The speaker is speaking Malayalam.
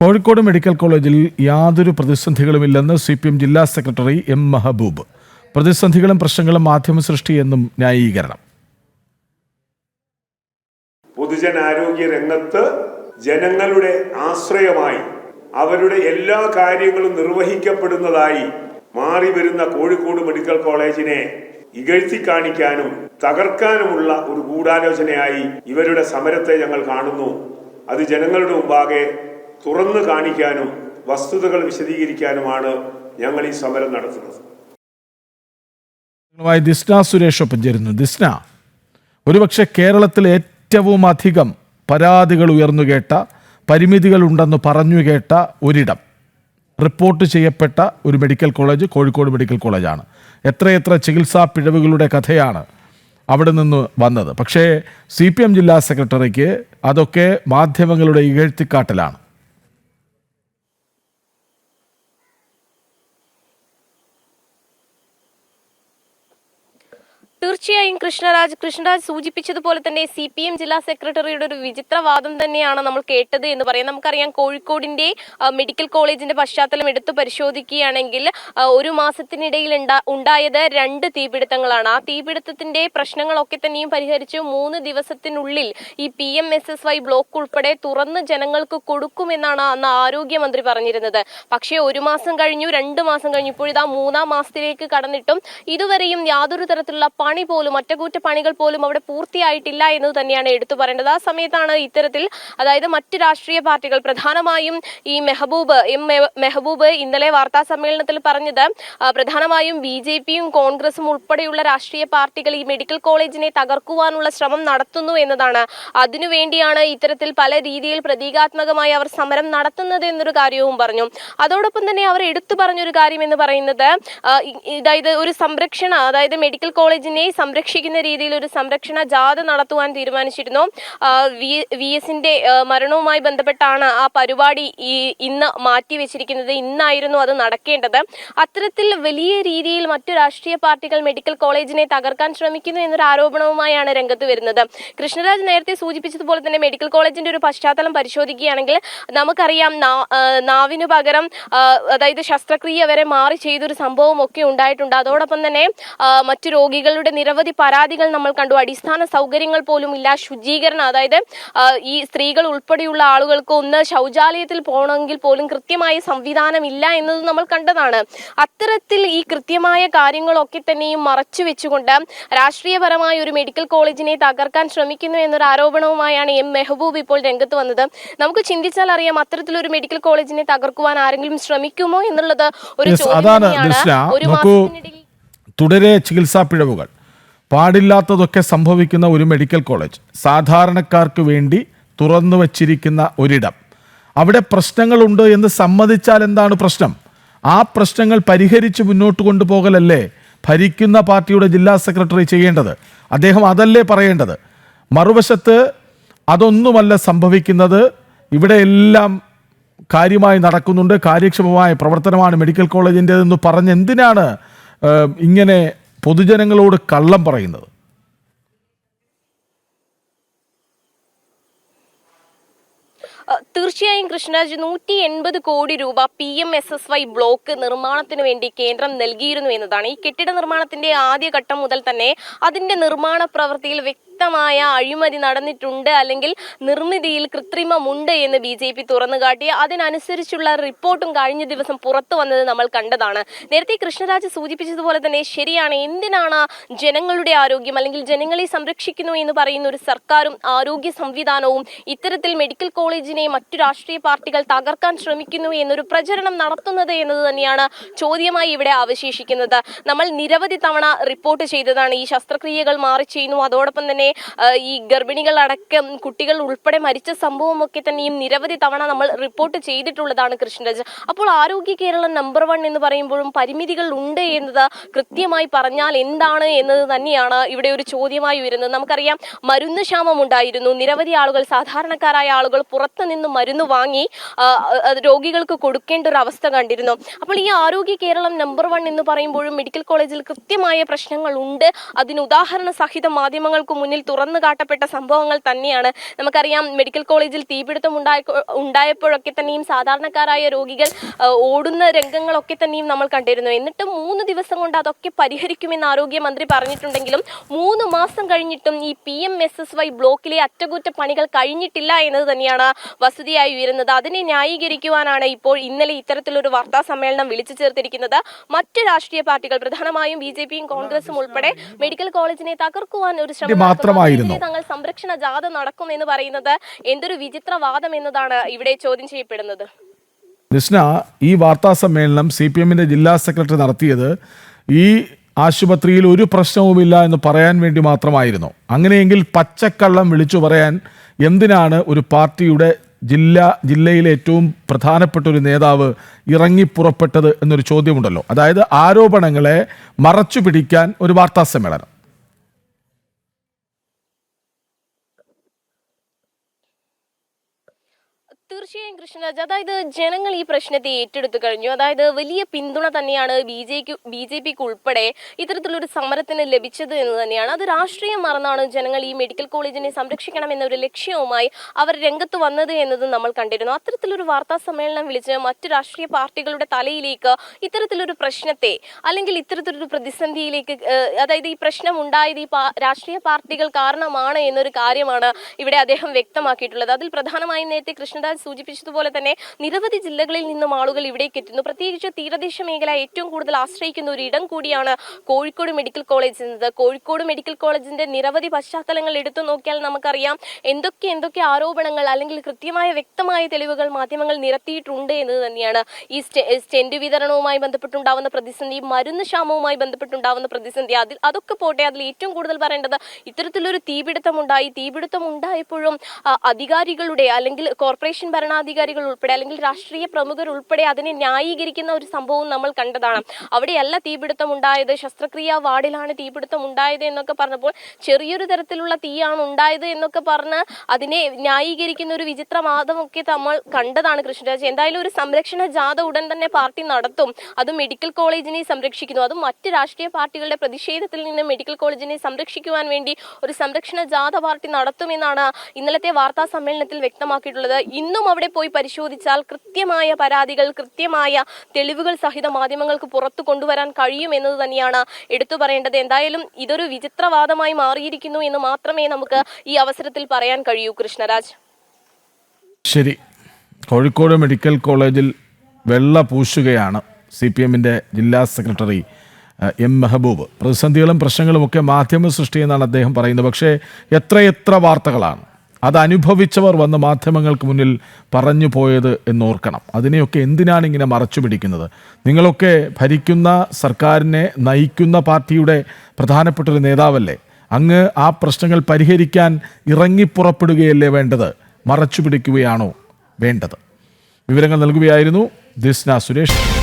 കോഴിക്കോട് മെഡിക്കൽ കോളേജിൽ യാതൊരു പ്രതിസന്ധികളുമില്ലെന്ന് സി പി എം ജില്ലാ സെക്രട്ടറി എം മെഹബൂബ്. പ്രതിസന്ധികളും പ്രശ്നങ്ങളും മാധ്യമ സൃഷ്ടിയെന്നും ന്യായീകരണം. പൊതുജനാരോഗ്യ രംഗത്ത് ജനങ്ങളുടെ ആശ്രയമായി അവരുടെ എല്ലാ കാര്യങ്ങളും നിർവഹിക്കപ്പെടുന്നതായി മാറി വരുന്ന കോഴിക്കോട് മെഡിക്കൽ കോളേജിനെ ഇകഴ്ത്തി കാണിക്കാനും തകർക്കാനുമുള്ള ഒരു ഗൂഢാലോചനയായി ഇവരുടെ സമരത്തെ ഞങ്ങൾ കാണുന്നു. അത് ജനങ്ങളുടെ മുമ്പാകെ തുറന്നു കാണിക്കാനും വസ്തുതകൾ വിശദീകരിക്കാനുമാണ് ഞങ്ങൾ ഈ സമരം നടത്തുന്നത്. ദിസ്ന സുരേഷ് ഒപ്പം ചേരുന്നു. ദിസ്ന ഒരുപക്ഷെ കേരളത്തിൽ ഏറ്റവും അധികം പരാതികൾ ഉയർന്നു കേട്ട പരിമിതികൾ പരിമിതികളുണ്ടെന്ന് പറഞ്ഞു കേട്ട ഒരിടം. റിപ്പോർട്ട് ചെയ്യപ്പെട്ട ഒരു മെഡിക്കൽ കോളേജ് കോഴിക്കോട് മെഡിക്കൽ കോളേജാണ്. എത്രയെത്ര ചികിത്സാ പിഴവുകളുടെ കഥയാണ് അവിടെ നിന്ന് വന്നത്. പക്ഷേ സി പി എം ജില്ലാ സെക്രട്ടറിക്ക് അതൊക്കെ മാധ്യമങ്ങളുടെ ഇകഴ്ത്തിക്കാട്ടലാണ്. തീർച്ചയായും കൃഷ്ണരാജ് കൃഷ്ണരാജ് സൂചിപ്പിച്ചതുപോലെ തന്നെ സി പി എം ജില്ലാ സെക്രട്ടറിയുടെ ഒരു വിചിത്രവാദം തന്നെയാണ് നമ്മൾ കേട്ടത് എന്ന് പറയാം. നമുക്കറിയാം കോഴിക്കോടിന്റെ മെഡിക്കൽ കോളേജിന്റെ പശ്ചാത്തലം എടുത്തു പരിശോധിക്കുകയാണെങ്കിൽ ഒരു മാസത്തിനിടയിൽ ഉണ്ടായത് രണ്ട് തീപിടുത്തങ്ങളാണ്. ആ തീപിടുത്തത്തിന്റെ പ്രശ്നങ്ങളൊക്കെ തന്നെയും പരിഹരിച്ച് മൂന്ന് ദിവസത്തിനുള്ളിൽ ഈ P M S S Y block ഉൾപ്പെടെ തുറന്ന് ജനങ്ങൾക്ക് കൊടുക്കുമെന്നാണ് അന്ന് ആരോഗ്യമന്ത്രി പറഞ്ഞിരുന്നത്. പക്ഷേ ഒരു മാസം കഴിഞ്ഞു രണ്ട് മാസം കഴിഞ്ഞു ഇപ്പോഴിതാ മൂന്നാം മാസത്തിലേക്ക് കടന്നിട്ടും ഇതുവരെയും യാതൊരു തരത്തിലുള്ള പണി പോലും അറ്റകുറ്റപ്പണികൾ പോലും അവിടെ പൂർത്തിയായിട്ടില്ല എന്ന് തന്നെയാണ് എടുത്തു പറയേണ്ടത്. ആ സമയത്താണ് ഇത്തരത്തിൽ അതായത് മറ്റ് രാഷ്ട്രീയ പാർട്ടികൾ പ്രധാനമായും ഈ മെഹബൂബ് എം മെഹബൂബ് ഇന്നലെ വാർത്താ സമ്മേളനത്തിൽ പറഞ്ഞത് പ്രധാനമായും ബി ജെ പിയും കോൺഗ്രസും ഉൾപ്പെടെയുള്ള രാഷ്ട്രീയ പാർട്ടികൾ ഈ മെഡിക്കൽ കോളേജിനെ തകർക്കുവാനുള്ള ശ്രമം നടത്തുന്നു എന്നതാണ്. അതിനുവേണ്ടിയാണ് ഇത്തരത്തിൽ പല രീതിയിൽ പ്രതീകാത്മകമായി അവർ സമരം നടത്തുന്നത് എന്നൊരു കാര്യവും പറഞ്ഞു. അതോടൊപ്പം തന്നെ അവർ എടുത്തു പറഞ്ഞൊരു കാര്യം എന്ന് പറയുന്നത് അതായത് ഒരു സംരക്ഷണ അതായത് മെഡിക്കൽ കോളേജിനെ സംരക്ഷിക്കുന്ന രീതിയിൽ ഒരു സംരക്ഷണ ജാഥ നടത്തുവാൻ തീരുമാനിച്ചിരുന്നു. വി എസിന്റെ മരണവുമായി ബന്ധപ്പെട്ടാണ് ആ പരിപാടി ഈ ഇന്ന് മാറ്റിവെച്ചിരിക്കുന്നത്. ഇന്നായിരുന്നു അത് നടക്കേണ്ടത്. അത്തരത്തിൽ വലിയ രീതിയിൽ മറ്റു രാഷ്ട്രീയ പാർട്ടികൾ മെഡിക്കൽ കോളേജിനെ തകർക്കാൻ ശ്രമിക്കുന്നു എന്നൊരു ആരോപണവുമായാണ് രംഗത്ത് വരുന്നത്. കൃഷ്ണരാജ് നേരത്തെ സൂചിപ്പിച്ചതുപോലെ തന്നെ മെഡിക്കൽ കോളേജിന്റെ ഒരു പശ്ചാത്തലം പരിശോധിക്കുകയാണെങ്കിൽ നമുക്കറിയാം നാവിനു പകരം അതായത് ശസ്ത്രക്രിയ വരെ മാറി ചെയ്തൊരു സംഭവം ഒക്കെ ഉണ്ടായിട്ടുണ്ട്. അതോടൊപ്പം തന്നെ മറ്റു രോഗികളുടെ നിരവധി പരാതികൾ നമ്മൾ കണ്ടു. അടിസ്ഥാന സൗകര്യങ്ങൾ പോലും ഇല്ല. ശുചീകരണം അതായത് ഈ സ്ത്രീകൾ ഉൾപ്പെടെയുള്ള ആളുകൾക്ക് ഒന്ന് ശൗചാലയത്തിൽ പോകണമെങ്കിൽ പോലും കൃത്യമായ സംവിധാനം ഇല്ല എന്നത് നമ്മൾ കണ്ടതാണ്. അത്തരത്തിൽ ഈ കൃത്യമായ കാര്യങ്ങളൊക്കെ തന്നെയും മറച്ചു വെച്ചുകൊണ്ട് രാഷ്ട്രീയപരമായ ഒരു മെഡിക്കൽ കോളേജിനെ തകർക്കാൻ ശ്രമിക്കുന്നു എന്നൊരു ആരോപണവുമായാണ് എം. മെഹബൂബ് ഇപ്പോൾ രംഗത്ത് വന്നത്. നമുക്ക് ചിന്തിച്ചാൽ അറിയാം അത്തരത്തിലൊരു മെഡിക്കൽ കോളേജിനെ തകർക്കുവാൻ ആരെങ്കിലും ശ്രമിക്കുമോ എന്നുള്ളത് ഒരു Yes, ചോദ്യം അതാണ് തന്നെയാണ്. ദിസ്ന ഒരു മാസത്തിനിടയിൽ തുടരെ ചികിത്സാ പിഴവുകൾ. പാടില്ലാത്തതൊക്കെ സംഭവിക്കുന്ന ഒരു മെഡിക്കൽ കോളേജ് സാധാരണക്കാർക്ക് വേണ്ടി തുറന്നു വച്ചിരിക്കുന്ന ഒരിടം. അവിടെ പ്രശ്നങ്ങളുണ്ട് എന്ന് സമ്മതിച്ചാൽ എന്താണ് പ്രശ്നം? ആ പ്രശ്നങ്ങൾ പരിഹരിച്ച് മുന്നോട്ട് കൊണ്ടുപോകലല്ലേ ഭരിക്കുന്ന പാർട്ടിയുടെ ജില്ലാ സെക്രട്ടറി ചെയ്യേണ്ടത്? അദ്ദേഹം അതല്ലേ പറയേണ്ടത്? മറുവശത്ത് അതൊന്നുമല്ല സംഭവിക്കുന്നത്. ഇവിടെ എല്ലാം കാര്യമായി നടക്കുന്നുണ്ട്. കാര്യക്ഷമമായ പ്രവർത്തനമാണ് മെഡിക്കൽ കോളേജിന്റെതെന്ന് പറഞ്ഞ് എന്തിനാണ് ഇങ്ങനെ പൊതുജനങ്ങളോട് കള്ളം പറയുന്നത്. തീർച്ചയായും കൃഷ്ണരാജ് നൂറ്റി എൺപത് കോടി രൂപ P M S S Y block നിർമ്മാണത്തിന് വേണ്ടി കേന്ദ്രം നൽകിയിരുന്നു എന്നതാണ്. ഈ കെട്ടിട നിർമ്മാണത്തിന്റെ ആദ്യഘട്ടം മുതൽ തന്നെ അതിന്റെ നിർമ്മാണ പ്രവൃത്തിയിൽ വ്യക്തമായ അഴിമതി നടന്നിട്ടുണ്ട് അല്ലെങ്കിൽ നിർമ്മിതിയിൽ കൃത്രിമമുണ്ട് എന്ന് ബി ജെ പി തുറന്നുകാട്ടി. അതിനനുസരിച്ചുള്ള റിപ്പോർട്ടും കഴിഞ്ഞ ദിവസം പുറത്തു വന്നത് നമ്മൾ കണ്ടതാണ്. നേരത്തെ കൃഷ്ണരാജ് സൂചിപ്പിച്ചതുപോലെ തന്നെ ശരിയാണ്. എന്തിനാണ് ജനങ്ങളുടെ ആരോഗ്യം അല്ലെങ്കിൽ ജനങ്ങളെ സംരക്ഷിക്കുന്നു എന്ന് പറയുന്ന ഒരു സർക്കാരും ആരോഗ്യ സംവിധാനവും ഇത്തരത്തിൽ മെഡിക്കൽ കോളേജിനെ മറ്റു രാഷ്ട്രീയ പാർട്ടികൾ തകർക്കാൻ ശ്രമിക്കുന്നു എന്നൊരു പ്രചരണം നടത്തുന്നത് എന്നത് തന്നെയാണ് ചോദ്യമായി ഇവിടെ അവശേഷിക്കുന്നത്. നമ്മൾ നിരവധി തവണ റിപ്പോർട്ട് ചെയ്തതാണ്. ഈ ശസ്ത്രക്രിയകൾ മാറി ചെയ്യുന്നു. അതോടൊപ്പം തന്നെ ഈ ഗർഭിണികളടക്കം കുട്ടികൾ ഉൾപ്പെടെ മരിച്ച സംഭവമൊക്കെ തന്നെയും നിരവധി തവണ നമ്മൾ റിപ്പോർട്ട് ചെയ്തിട്ടുള്ളതാണ് കൃഷ്ണരാജ്. അപ്പോൾ ആരോഗ്യ കേരളം നമ്പർ വൺ എന്ന് പറയുമ്പോഴും പരിമിതികൾ ഉണ്ട് എന്നത് കൃത്യമായി പറഞ്ഞാൽ എന്താണ് എന്നത് തന്നെയാണ് ഇവിടെ ഒരു ചോദ്യമായി ഉയരുന്നത്. നമുക്കറിയാം മരുന്ന് ക്ഷാമം ഉണ്ടായിരുന്നു. നിരവധി ആളുകൾ സാധാരണക്കാരായ ആളുകൾ പുറത്തു നിന്ന് മരുന്ന് വാങ്ങി രോഗികൾക്ക് കൊടുക്കേണ്ട ഒരു അവസ്ഥ കണ്ടിരുന്നു. അപ്പോൾ ഈ ആരോഗ്യ കേരളം നമ്പർ വൺ എന്ന് പറയുമ്പോഴും മെഡിക്കൽ കോളേജിൽ കൃത്യമായ പ്രശ്നങ്ങൾ ഉണ്ട് അതിന് ഉദാഹരണ സഹിതം മാധ്യമങ്ങൾക്ക് മുന്നിൽ മുന്നിൽ തുറന്നു കാട്ടപ്പെട്ട സംഭവങ്ങൾ തന്നെയാണ്. നമുക്കറിയാം മെഡിക്കൽ കോളേജിൽ തീപിടുത്തം ഉണ്ടായ ഉണ്ടായപ്പോഴൊക്കെ തന്നെയും സാധാരണക്കാരായ രോഗികൾ ഓടുന്ന രംഗങ്ങളൊക്കെ തന്നെയും നമ്മൾ കണ്ടിരുന്നു. എന്നിട്ട് മൂന്ന് ദിവസം കൊണ്ട് അതൊക്കെ പരിഹരിക്കുമെന്ന് ആരോഗ്യമന്ത്രി പറഞ്ഞിട്ടുണ്ടെങ്കിലും മൂന്ന് മാസം കഴിഞ്ഞിട്ടും ഈ P M S S Y ബ്ലോക്കിലെ അറ്റകുറ്റപ്പണികൾ കഴിഞ്ഞിട്ടില്ല എന്നത് തന്നെയാണ് വസ്തുതയായി ഉയരുന്നത്. അതിനെ ന്യായീകരിക്കുവാനാണ് ഇപ്പോൾ ഇന്നലെ ഇത്തരത്തിലൊരു വാർത്താ സമ്മേളനം വിളിച്ചു ചേർത്തിരിക്കുന്നത്. മറ്റ് രാഷ്ട്രീയ പാർട്ടികൾ പ്രധാനമായും ബി ജെ പിയും കോൺഗ്രസും ഉൾപ്പെടെ മെഡിക്കൽ കോളേജിനെ തകർക്കുവാൻ ഒരു ശ്രമം. മാത്രമായിരുന്നു. തങ്ങൾ സംരക്ഷണ ജാഥ നടക്കും എന്ന് പറയുന്നത് എന്തൊരു വിചിത്രവാദം എന്നതാണ് ഇവിടെ ചോദ്യം ചെയ്യപ്പെടുന്നത്. നിഷ്ണ ഈ വാർത്താ സമ്മേളനം സി പി എമ്മിന്റെ ജില്ലാ സെക്രട്ടറി നടത്തിയത് ഈ ആശുപത്രിയിൽ ഒരു പ്രശ്നവുമില്ല എന്ന് പറയാൻ വേണ്ടി മാത്രമായിരുന്നു. അങ്ങനെയെങ്കിൽ പച്ചക്കള്ളം വിളിച്ചു പറയാൻ എന്തിനാണ് ഒരു പാർട്ടിയുടെ ജില്ല ജില്ലയിലെ ഏറ്റവും പ്രധാനപ്പെട്ട ഒരു നേതാവ് ഇറങ്ങി പുറപ്പെട്ടത് എന്നൊരു ചോദ്യമുണ്ടല്ലോ. അതായത് ആരോപണങ്ങളെ മറച്ചു പിടിക്കാൻ ഒരു വാർത്താ സമ്മേളനം തീർച്ചയായും കൃഷ്ണരാജ് അതായത് ജനങ്ങൾ ഈ പ്രശ്നത്തെ ഏറ്റെടുത്തു കഴിഞ്ഞു. അതായത് വലിയ പിന്തുണ തന്നെയാണ് ബി ജെക്ക് ബി ജെ പിക്ക് ഉൾപ്പെടെ ഇത്തരത്തിലൊരു സമരത്തിന് ലഭിച്ചത് എന്ന് തന്നെയാണ്. അത് രാഷ്ട്രീയം മറന്നാണ് ജനങ്ങൾ ഈ മെഡിക്കൽ കോളേജിനെ സംരക്ഷിക്കണം എന്നൊരു ലക്ഷ്യവുമായി അവർ രംഗത്ത് വന്നത് എന്നത് നമ്മൾ കണ്ടിരുന്നു. അത്തരത്തിലൊരു വാർത്താ സമ്മേളനം വിളിച്ച് മറ്റു രാഷ്ട്രീയ പാർട്ടികളുടെ തലയിലേക്ക് ഇത്തരത്തിലൊരു പ്രശ്നത്തെ അല്ലെങ്കിൽ ഇത്തരത്തിലൊരു പ്രതിസന്ധിയിലേക്ക് അതായത് ഈ പ്രശ്നം ഉണ്ടായത് ഈ രാഷ്ട്രീയ പാർട്ടികൾ കാരണമാണ് എന്നൊരു കാര്യമാണ് ഇവിടെ അദ്ദേഹം വ്യക്തമാക്കിയിട്ടുള്ളത്. അതിൽ പ്രധാനമായും നേരത്തെ കൃഷ്ണദാസ് സൂചിപ്പിച്ചതുപോലെ തന്നെ നിരവധി ജില്ലകളിൽ നിന്നും ആളുകൾ ഇവിടേക്ക് എത്തുന്നു. പ്രത്യേകിച്ച് തീരദേശ മേഖല ഏറ്റവും കൂടുതൽ ആശ്രയിക്കുന്ന ഒരു ഇടം കൂടിയാണ് കോഴിക്കോട് മെഡിക്കൽ കോളേജ് എന്നത്. കോഴിക്കോട് മെഡിക്കൽ കോളേജിന്റെ നിരവധി പശ്ചാത്തലങ്ങൾ എടുത്തു നോക്കിയാൽ നമുക്കറിയാം എന്തൊക്കെ എന്തൊക്കെ ആരോപണങ്ങൾ അല്ലെങ്കിൽ കൃത്യമായ വ്യക്തമായ തെളിവുകൾ മാധ്യമങ്ങൾ നിരത്തിയിട്ടുണ്ട് എന്ന് തന്നെയാണ്. ഈ സ്റ്റെ- സ്റ്റെന്റ് വിതരണവുമായി ബന്ധപ്പെട്ടുണ്ടാവുന്ന പ്രതിസന്ധി മരുന്ന് ക്ഷാമവുമായി ബന്ധപ്പെട്ടുണ്ടാവുന്ന പ്രതിസന്ധി അതിൽ അതൊക്കെ പോട്ടെ. അതിൽ ഏറ്റവും കൂടുതൽ പറയേണ്ടത് ഇത്തരത്തിലൊരു തീപിടുത്തം ഉണ്ടായി തീപിടുത്തം ഉണ്ടായപ്പോഴും അധികാരികളുടെ അല്ലെങ്കിൽ കോർപ്പറേഷൻ ഭരണാധികാരികൾ ഉൾപ്പെടെ അല്ലെങ്കിൽ രാഷ്ട്രീയ പ്രമുഖർ ഉൾപ്പെടെ അതിനെ ന്യായീകരിക്കുന്ന ഒരു സംഭവം നമ്മൾ കണ്ടതാണ്. അവിടെയല്ല തീപിടുത്തം ഉണ്ടായത്. ശസ്ത്രക്രിയാ വാർഡിലാണ് തീപിടുത്തം ഉണ്ടായത് എന്നൊക്കെ പറഞ്ഞപ്പോൾ ചെറിയൊരു തരത്തിലുള്ള തീയാണ് ഉണ്ടായത് എന്നൊക്കെ പറഞ്ഞ് അതിനെ ന്യായീകരിക്കുന്ന ഒരു വിചിത്രവാദമൊക്കെ നമ്മൾ കണ്ടതാണ് കൃഷ്ണരാജ്. എന്തായാലും ഒരു സംരക്ഷണ ജാഥ ഉടൻ തന്നെ പാർട്ടി നടത്തും. അത് മെഡിക്കൽ കോളേജിനെ സംരക്ഷിക്കുന്നു. അത് മറ്റ് രാഷ്ട്രീയ പാർട്ടികളുടെ പ്രതിഷേധത്തിൽ നിന്ന് മെഡിക്കൽ കോളേജിനെ സംരക്ഷിക്കുവാൻ വേണ്ടി ഒരു സംരക്ഷണ ജാഥ പാർട്ടി നടത്തുമെന്നാണ് ഇന്നലത്തെ വാർത്താ സമ്മേളനത്തിൽ വ്യക്തമാക്കിയിട്ടുള്ളത്. ഇന്നും അവിടെ പോയി പരിശോധിച്ചാൽ കൃത്യമായ പരാതികൾ കൃത്യമായ തെളിവുകൾ സഹിത മാധ്യമങ്ങൾക്ക് പുറത്തു കൊണ്ടുവരാൻ കഴിയും എന്നത് തന്നെയാണ് എടുത്തു പറയേണ്ടത്. എന്തായാലും ഇതൊരു വിചിത്രവാദമായി മാറിയിരിക്കുന്നു എന്ന് മാത്രമേ നമുക്ക് ഈ അവസരത്തിൽ പറയാൻ കഴിയൂ കൃഷ്ണരാജ്. ശരി. കോഴിക്കോട് മെഡിക്കൽ കോളേജിൽ വെള്ള പൂശുകയാണ് സി പി എമ്മിന്റെ ജില്ലാ സെക്രട്ടറി എം മെഹബൂബ്. പ്രതിസന്ധികളും പ്രശ്നങ്ങളും ഒക്കെ മാധ്യമ സൃഷ്ടിയെന്നാണ് അദ്ദേഹം പറയുന്നത്. പക്ഷേ എത്രയെത്ര വാർത്തകളാണ്? അത് അനുഭവിച്ചവർ വന്ന് മാധ്യമങ്ങൾക്ക് മുന്നിൽ പറഞ്ഞു പോയത് എന്നോർക്കണം. അതിനെയൊക്കെ എന്തിനാണ് ഇങ്ങനെ മറച്ചു പിടിക്കുന്നത്? നിങ്ങളൊക്കെ ഭരിക്കുന്ന സർക്കാരിനെ നയിക്കുന്ന പാർട്ടിയുടെ പ്രധാനപ്പെട്ട ഒരു നേതാവല്ലേ? അങ്ങ് ആ പ്രശ്നങ്ങൾ പരിഹരിക്കാൻ ഇറങ്ങിപ്പുറപ്പെടുകയല്ലേ വേണ്ടത്? മറച്ചു പിടിക്കുകയാണോ വേണ്ടത്? വിവരങ്ങൾ നൽകുകയായിരുന്നു ദിസ്ന സുരേഷ്.